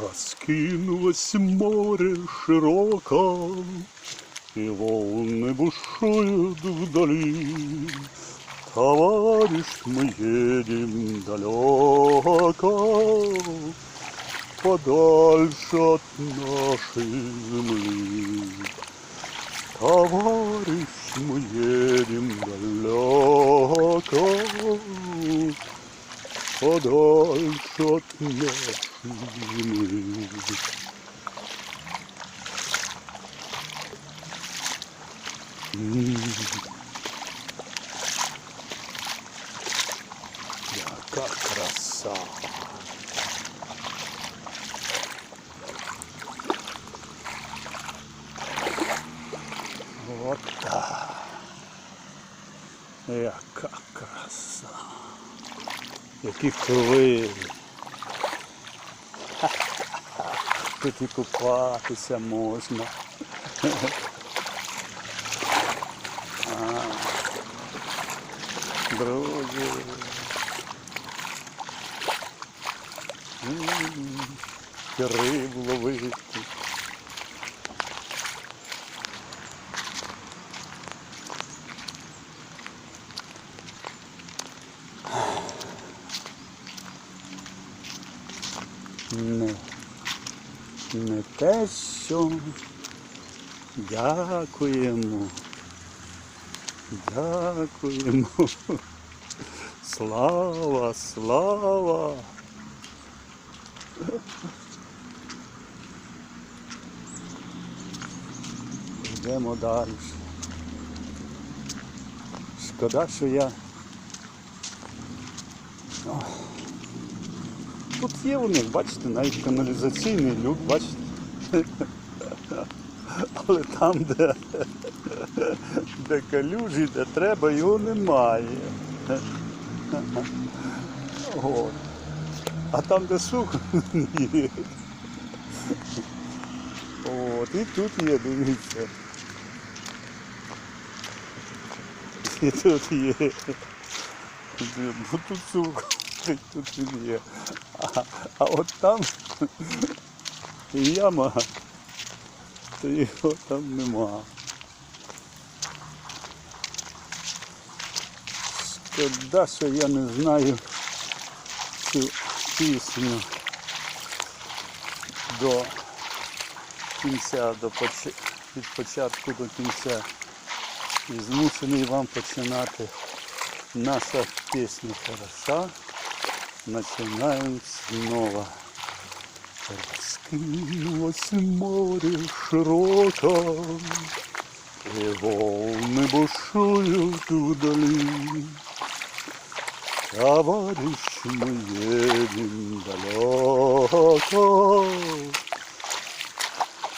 Раскинулось море широко, И волны бушуют вдали. Товарищ, мы едем далеко, Подальше от нашей земли. Товарищ, мы едем далеко, Подальше от машины. Яка краса! Вот так. Яка краса. Які хвилі. Тут і купатися можна. Друзі. Рибу ловити. Не, не що дякуємо. Дякуємо. Слава, слава. Йдемо далі. Шкода, що я. Тут є у них, бачите, навіть каналізаційний люк, бачите. Але там, де, де калюжі, де треба, його немає. От. А там, де сухо, є. От, і тут є, дивіться. І тут є. Бо тут сухо, тут він є. А, а от там яма, то його там нема. Шкода, що я не знаю цю пісню до кінця, до поч... від початку до кінця. І змушений вам починати наша пісня хороша. Начинаем снова. Раскинулось море широко, И волны бушуют вдали. Товарищ, мы едем далеко,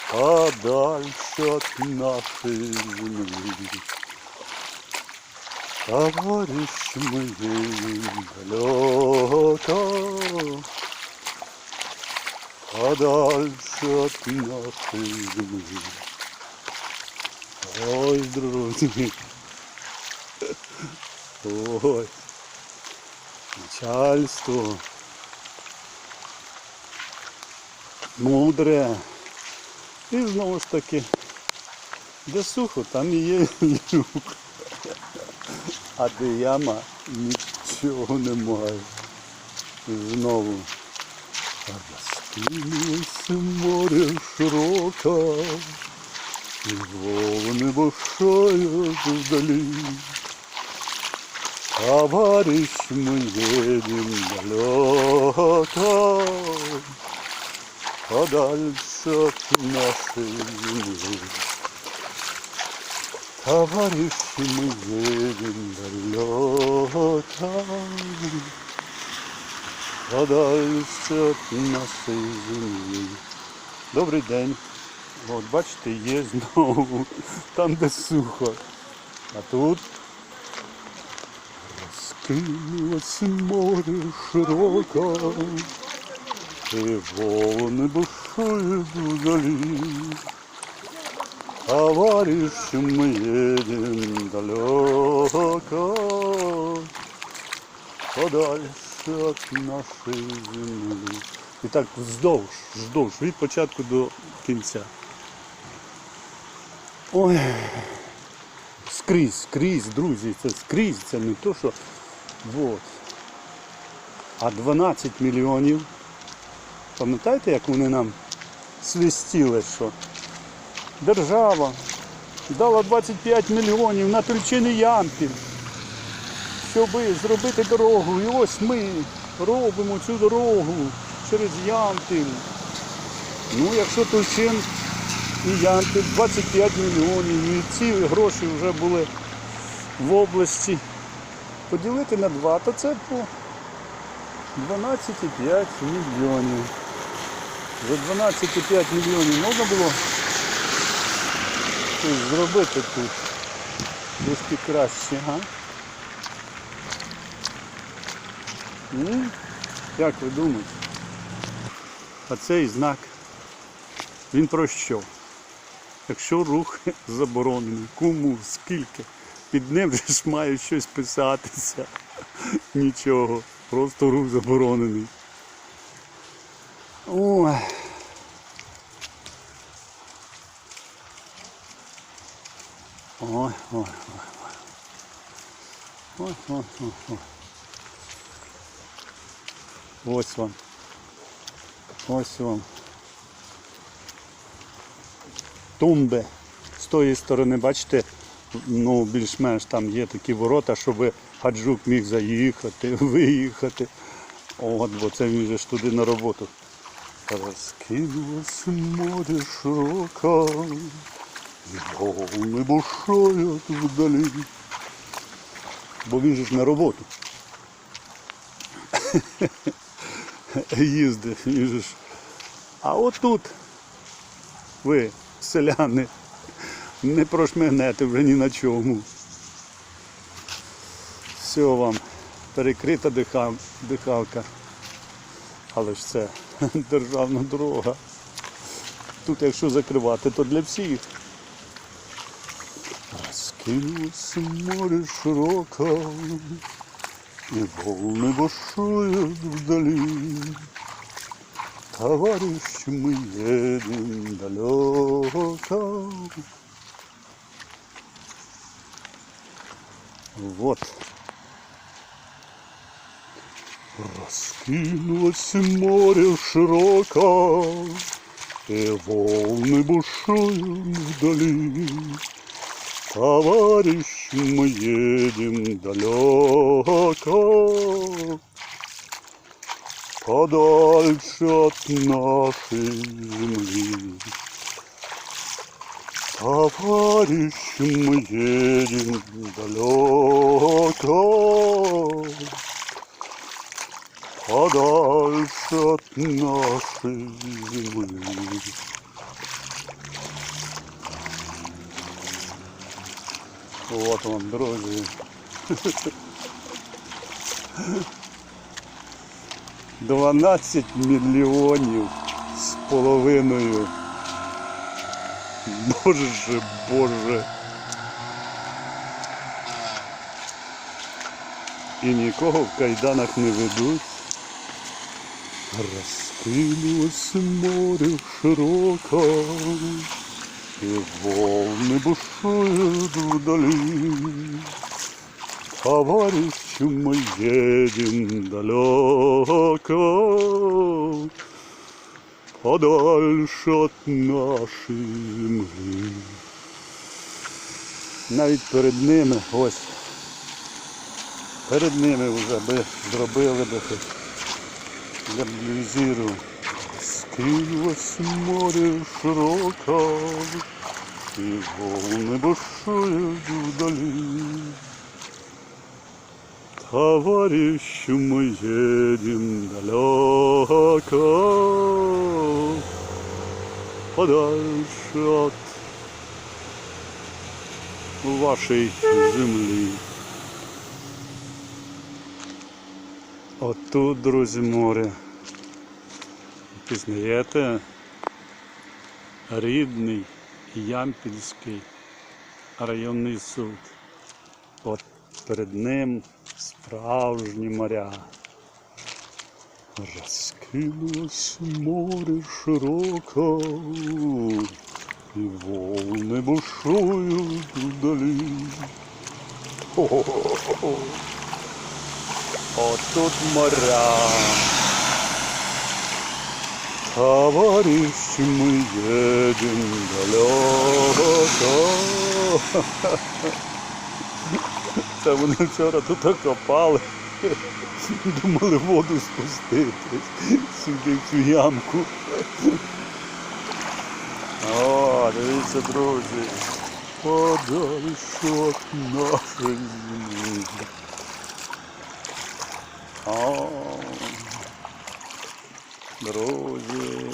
Подальше от нашей земли. Товарищ, мы едем далеко, подальше от нашей земли. Ой, друзі. Ой. Начальство. Мудре. І знову ж таки, де сухо, там і є люк. А де яма нічого немає. Знову розкинулося море широко, і волни бушують вдалі. Товарищ, мы едем далеко, подальше от нашей земли. Товарищи, мы едем далеко, подальше от нашої землі. Добрий день. От бачите, є знову там, де сухо. А тут розкинулось море широко, і волни бушують вдалі. Товарищ, мы едем далеко, подальше от нашей земли. І так вздовж, вздовж, від початку до кінця. Ой. Скрізь, скрізь, друзі, це скрізь, це не то, що. Вот. А 12 мільйонів. Пам'ятаєте, як вони нам свистіли, що держава дала 25 мільйонів на Тульчини Ямпіль, щоб зробити дорогу. І ось ми робимо цю дорогу через Ямпіль. Ну, якщо Тульчин і Ямпіль 25 мільйонів, і ці гроші вже були в області, поділити на два, то це по 12,5 мільйонів. За 12,5 мільйонів можна було щось зробити тут. Трошки краще, га? М? Як ви думаєте? А цей знак, він про що? Якщо рух заборонений, кому, скільки, під ним же ж має щось писатися. Нічого, просто рух заборонений. Ой. Ой, ой, ой, ой. Ой, ой, ой, ой. Ось вам. Ось вам. Тумби. З тої сторони, бачите, ну більш-менш там є такі ворота, щоб гаджук міг заїхати, виїхати. От, бо це він же ж туди на роботу. Раскинулось море широко, і волни бушують вдалі. Бо він же ж на роботу. Їздить. А отут ви, селяни, не прошмигнете вже ні на чому. Все вам перекрита диха- дихалка. Але ж це державна дорога. Тут якщо закривати, то для всіх. Розкинулося море широко, і волни бушують вдалі. Товарищ, мы едем далеко. Вот. Раскинулось море широко, и волны бушуют вдали. Товарищ, мы едем далеко, подальше от нашей земли. Товарищем мы едем далеко, подальше от нашей земли. Вот он, друзья. 12 мільйонів з половиною. Боже, Боже. І нікого в кайданах не ведуть. Розкинулось море широко, і волни бушують вдалі. Товарищ мы едем далеко, подальше от нашої землі. Навіть перед ними, ось, перед ними вже би зробили би хоч для блюзіру. Скинулось море широко, і волни бушують вдалі. Товарищ, мы едем далеко, подальше от вашей землі. Отут, друзі, море. Пізнаєте? Рідний Ямпільський районний суд. От перед ним справжні моря. Розкинулось море широко, і волни бушують вдалі. Хо-хо-хо-хо. От тут моря. Товарищи, мы едем далеко. Це вони вчора тут окопали. Думали воду спустити сюди в цю ямку. О, дивіться, друзі. Подальше від нашої землі. О, друзі.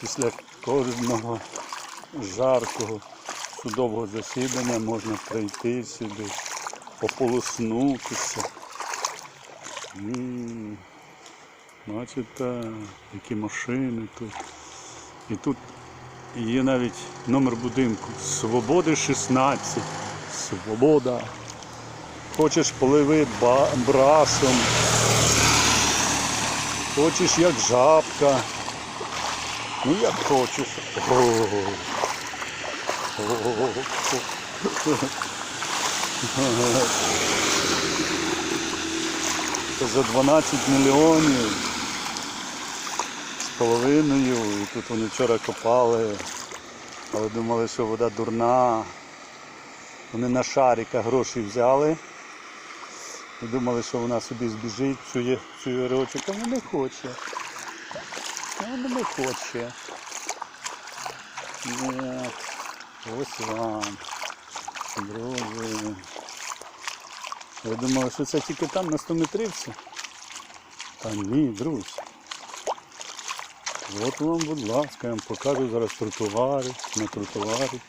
Після кожного жаркого судового засідання можна прийти сюди, пополоснутися. М, Бачите, які машини тут. І тут є навіть номер будинку. Свободи 16. Свобода. Хочеш поливи брасом. Хочеш як жабка. Ну як хочеш. Це за 12 мільйонів з половиною. І тут вони вчора копали, але думали, що вода дурна. Вони на шарика гроші взяли. І думали, що вона собі збіжить, цю, цю ярочок, а вона не хоче. Вона не хоче. Ні. Ось вам. Друзі. Ви думали, що це тільки там на 100 метривці? Та ні, друзі. От вам, будь ласка, я вам покажу зараз тротуари, на тротуарі.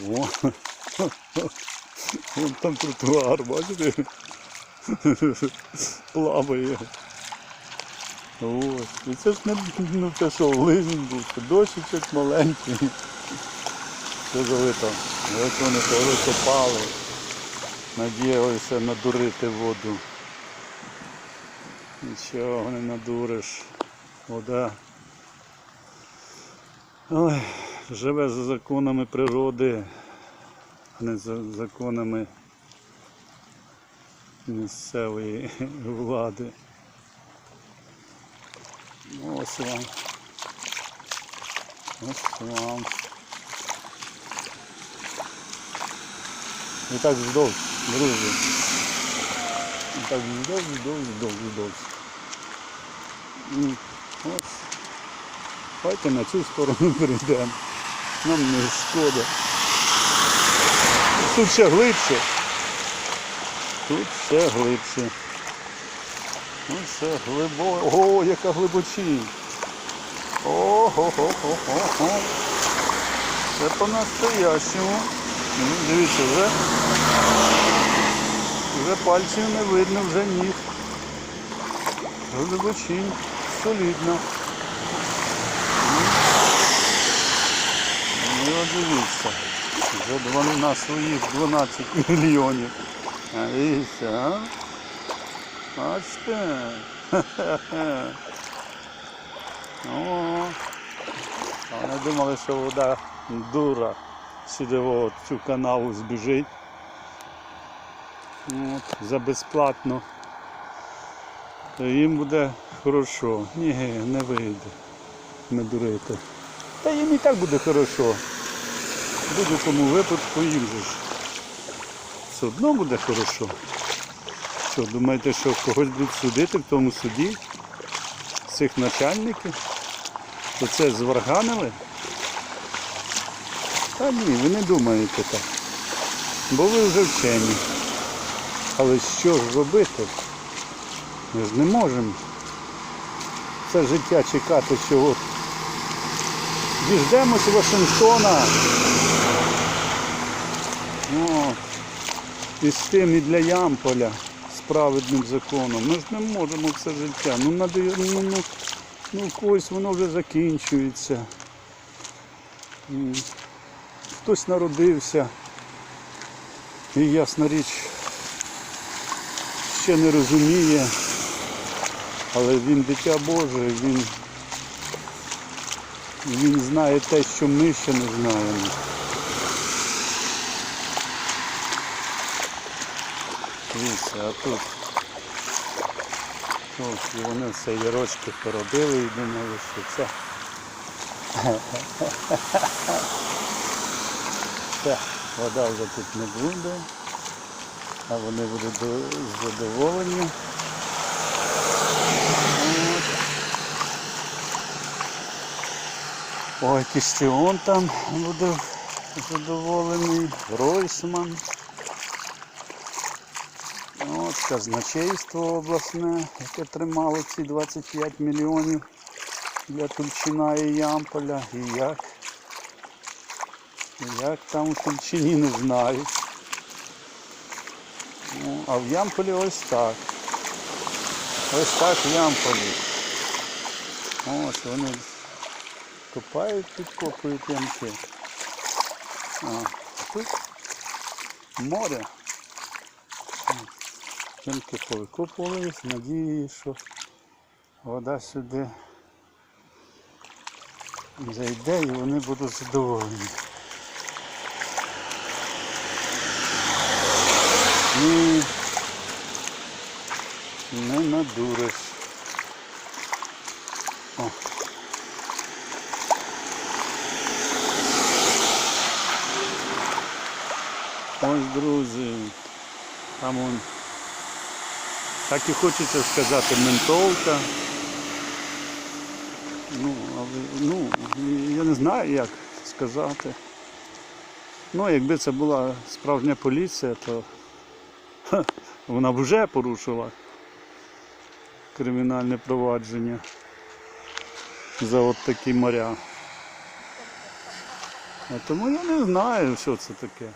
Во. Вон там тротуар, бачите? Плаває. Ось. І це ж не ну, це що, лижень був, дощечок маленький. Це залито. Вони коли. Надіялися надурити воду. Нічого не надуриш. Вода. Ой, живе за законами природи, а не за законами місцевої влади. Ось вам. Ось вам. І так вздовж, друзі. І так вздовж, вздовж, вздовж, вздовж. І Ось. Давайте на цю сторону перейдемо. Нам не шкода. Тут ще глибше. Тут ще глибше. Ось ще глибоко. О, яка глибочінь. Ого-го-го-го-го. Це по-настоящему. Ну, Дивіться, вже, вже пальців не видно, вже ніг. Глибочінь, солідно. Ну от дивіться. Вже два, на своїх 12 мільйонів. А дивіться, а? Бачите? О, вони думали, що вода дура сюди в цю канаву збіжить. От, за безплатно. То їм буде хорошо. Ні, не вийде. Не дурити. Та їм і так буде хорошо. В будь-якому випадку їм же ж. Все одно буде хорошо. Що, думаєте, що когось будуть судити в тому суді? Цих начальників? То це зварганили? Та ні, ви не думаєте так. Бо ви вже вчені. Але що ж робити? Ми ж не можемо це життя чекати, от діждемось Вашингтона. О, і з тим і для Ямполя справедним законом. Ми ж не можемо все життя. Ну, надає, ну, ну, ну когось воно вже закінчується. Хтось народився. І ясна річ, ще не розуміє, але він дитя Боже, він, він знає те, що ми ще не знаємо. Дивіться, а тут ось вони все ярочки поробили і думали, що це. Все, вода вже тут не буде, а вони будуть до- задоволені. Ой, Кістіон там буде задоволений, Ройсман. От казначейство обласне, яке тримало ці 25 мільйонів для Тульчина і Ямполя. І як? І як там у Тульчині не знаю. Ну, а в Ямполі ось так. Ось так в Ямполі. Ось вони копають, підкопують ямки. А тут море. Ямки повикопувались, надіюсь, що вода сюди зайде і вони будуть задоволені. Ні, не надуриш. О. Ось, друзі, там он так і хочеться сказати ментолка. Ну, але, ну, я не знаю, як сказати. Ну, якби це була справжня поліція, то вона вже порушила кримінальне провадження за от такі моря. А тому я не знаю, що це таке.